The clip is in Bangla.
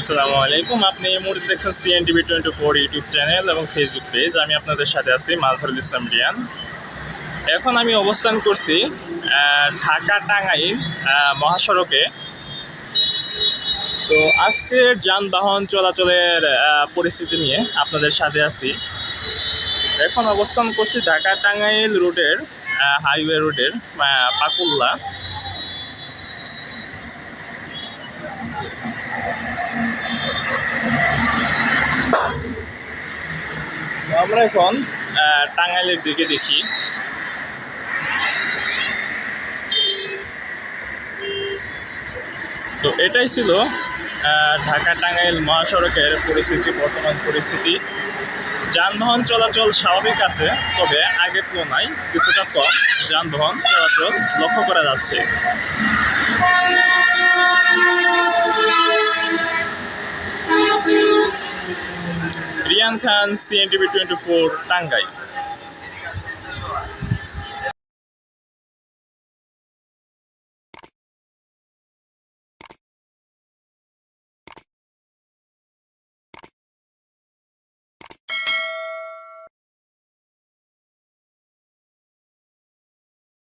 আসসালামু আলাইকুম। আপনি এই মুহূর্তে দেখছেন CN TV twenty four YouTube channel এবং ফেসবুক পেজ আমি আপনাদের সাথে আছি মাজহারুল ইসলাম রিয়ান। এখন আমি অবস্থান করছি ঢাকা টাঙ্গাইল মহাসড়কে। তো আজকের যানবাহন চলাচলের পরিস্থিতি নিয়ে আপনাদের সাথে আছি। এখন অবস্থান করছি ঢাকা টাঙ্গাইল রুটের হাইওয়ে রোডের পাকুল্লা। আমরা এখন টাঙ্গাইলের দিকে দেখি। তো এটাই ছিল ঢাকা টাঙ্গাইল মহাসড়কের পরিস্থিতি, বর্তমান পরিস্থিতি। যানবাহন চলাচল স্বাভাবিক আছে, তবে আগের তুলনায় কিছুটা কম যানবাহন চলাচল লক্ষ্য করা যাচ্ছে। Riyan Khan CNTV twenty four Tangail